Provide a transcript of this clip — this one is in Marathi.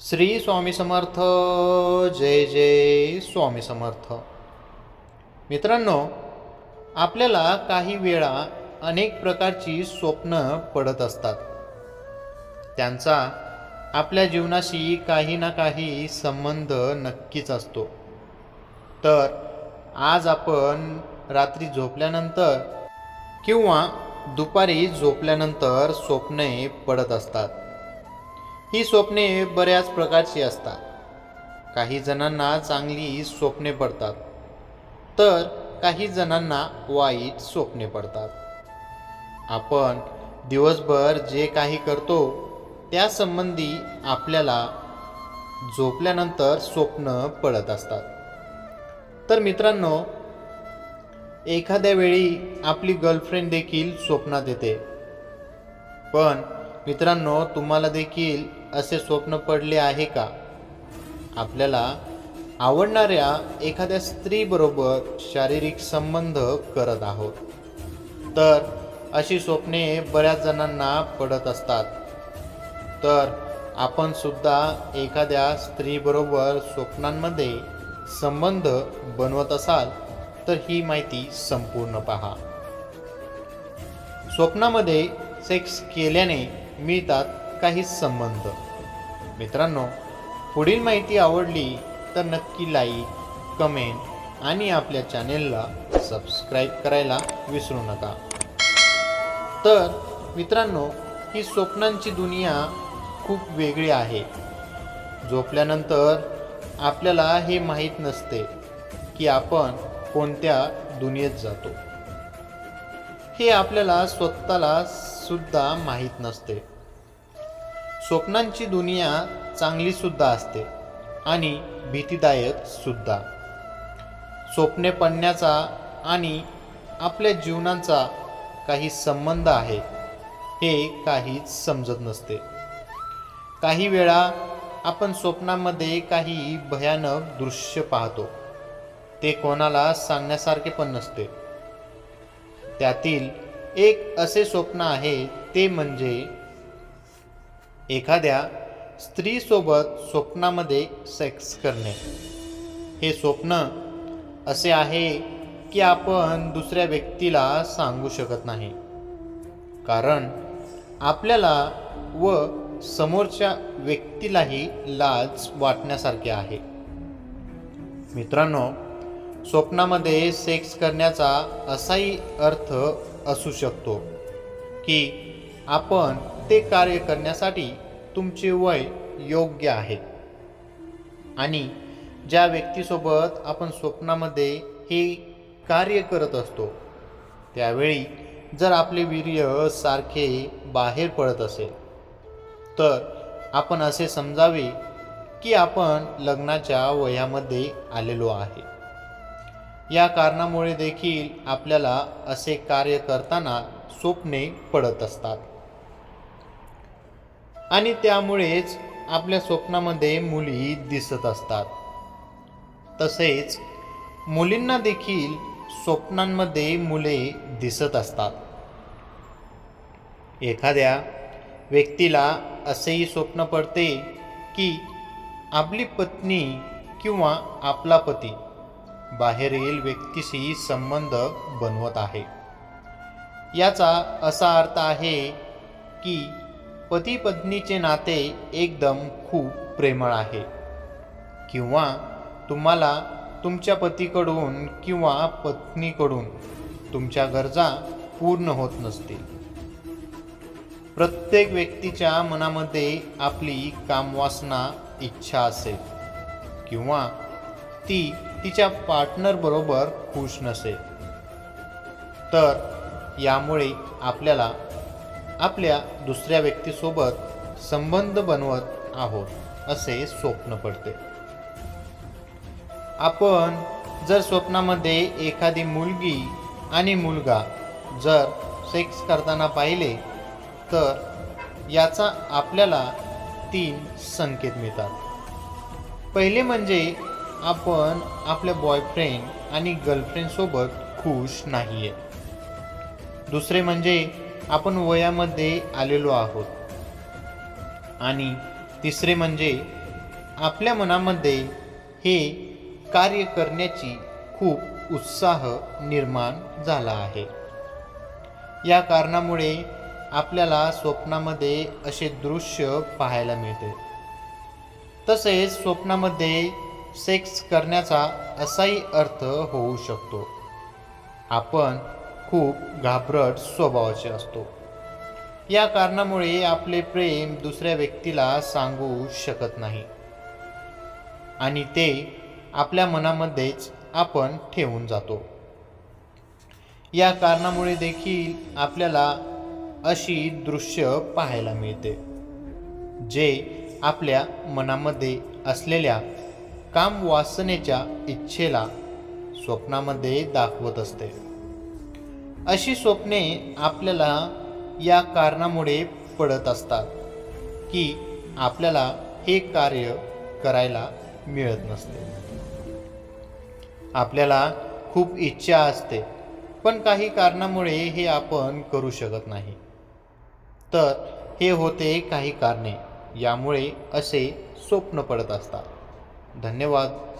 श्री स्वामी समर्थ जय जय स्वामी समर्थ. मित्रांनो आपल्याला काही वेळा अनेक प्रकारची स्वप्न पडत असतात. त्यांचा आपल्या जीवनाशी काही ना काही संबंध नक्कीच असतो. तर आज आपण रात्री झोपल्यानंतर किंवा दुपारी झोपल्यानंतर स्वप्ने पडत असतात. ही स्वप्ने बऱ्याच प्रकारची असतात. काही जणांना चांगली स्वप्ने पडतात तर काही जणांना वाईट स्वप्ने पडतात. आपण दिवसभर जे काही करतो त्यासंबंधी आपल्याला झोपल्यानंतर स्वप्न पडत असतात. तर मित्रांनो एखाद्या वेळी आपली गर्लफ्रेंड देखील स्वप्नात येते. पण मित्रांनो तुम्हाला देखील असे स्वप्न पडले आहे का? आपल्याला आवडणाऱ्या एखाद्या स्त्रीबरोबर शारीरिक संबंध करत आहोत. तर अशी स्वप्ने बऱ्याच जणांना पडत असतात. तर आपण सुद्धा एखाद्या स्त्रीबरोबर स्वप्नांमध्ये संबंध बनवत असाल तर ही माहिती संपूर्ण पहा. स्वप्नामध्ये सेक्स केल्याने मिळतात काही संबंध. मित्रांनो पुढील माहिती आवडली तर नक्की लाईक कमेंट आणि आपल्या चॅनेलला सबस्क्राईब करायला विसरू नका. तर मित्रांनो ही स्वप्नांची दुनिया खूप वेगळी आहे. झोपल्यानंतर आपल्याला हे माहीत नसते की आपण कोणत्या दुनियेत जातो. हे आपल्याला स्वतःला सुद्धा माहीत नसते. स्वप्नांची दुनिया चांगली सुद्धा असते आणि भीतीदायक सुद्धा. स्वप्ने पडण्याचा आणि आपल्या जीवनाचा काही संबंध आहे हे काहीच समजत नसते. काही वेळा आपण स्वप्नामध्ये काही भयानक दृश्य पाहतो. ते कोणाला सांगण्यासारखे पण नसते. त्यातील एक असे स्वप्न आहे ते म्हणजे एखाद्या स्त्रीसोबत स्वप्नामध्ये सेक्स करणे. हे स्वप्न असे आहे की आपण दुसऱ्या व्यक्तीला सांगू शकत नाही. कारण आपल्याला व समोरच्या व्यक्तीलाही लाज वाटण्यासारखे आहे. मित्रांनो स्वप्नामध्ये सेक्स करण्याचा असाही अर्थ असू शकतो की आपण ते कार्य करण्यासाठी तुमचे वय योग्य आहे. आणि ज्या व्यक्तीसोबत आपण स्वप्नामध्ये हे कार्य करत असतो त्यावेळी जर आपले वीर्य सारखे बाहेर पडत असेल तर आपण असे समजावे की आपण लग्नाच्या वयामध्ये आलेलो आहे. या कारणामुळे देखील आपल्याला असे कार्य करताना स्वप्ने पडत असतात. आणि त्यामुळेच आपल्या स्वप्नामध्ये मुली दिसत असतात. तसेच मुलींना देखील स्वप्नांमध्ये मुले दिसत असतात. एखाद्या व्यक्तीला असेही स्वप्न पडते की आपली पत्नी किंवा आपला पती बाहेरील व्यक्तीशी संबंध बनवत आहे. याचा असा अर्थ आहे की पती पत्नीचे नाते एकदम खूप प्रेमळ आहे. किंवा तुम्हाला तुमच्या पतीकडून किंवा पत्नीकडून तुमच्या गरजा पूर्ण होत नसतील. प्रत्येक व्यक्तीच्या मनामध्ये आपली कामवासना इच्छा असेल किंवा ती तिच्या पार्टनरबरोबर खुश नसेल तर यामुळे आपल्याला आपल्या दुसऱ्या व्यक्तीसोबत संबंध बनवत आहोत असे स्वप्न पडते. आपण जर स्वप्नामध्ये एखादी मुलगी आणि मुलगा जर सेक्स करताना पाहिले तर याचा आपल्याला तीन संकेत मिळतात. पहिले म्हणजे आपण आपल्या बॉयफ्रेंड आणि गर्लफ्रेंडसोबत खुश नाही आहे दुसरे म्हणजे आपण वयामध्ये आलेलो आहोत. आणि तिसरे म्हणजे आपल्या मनामध्ये हे कार्य करण्याची खूप उत्साह निर्माण झाला आहे. या कारणामुळे आपल्याला स्वप्नामध्ये असे दृश्य पाहायला मिळते. तसेच स्वप्नामध्ये सेक्स करण्याचा असाही अर्थ होऊ शकतो. आपण खूप घाबरट स्वभावाचे असतो. या कारणामुळे आपले प्रेम दुसऱ्या व्यक्तीला सांगू शकत नाही. आणि ते आपल्या मनामध्येच आपण ठेवून जातो. या कारणामुळे देखील आपल्याला अशी दृश्य पाहायला मिळते जे आपल्या मनामध्ये असलेल्या काम वासनेच्या इच्छेला स्वप्नामध्ये दाखवत असते. अशी स्वप्ने आपल्याला या कारणामुळे पडत असतात की आपल्याला हे कार्य करायला मिळत नसते. आपल्याला खूप इच्छा असते पण काही कारणामुळे हे आपण करू शकत नाही. तर हे होते काही कारणे यामुळे असे स्वप्न पडत असतात. धन्यवाद.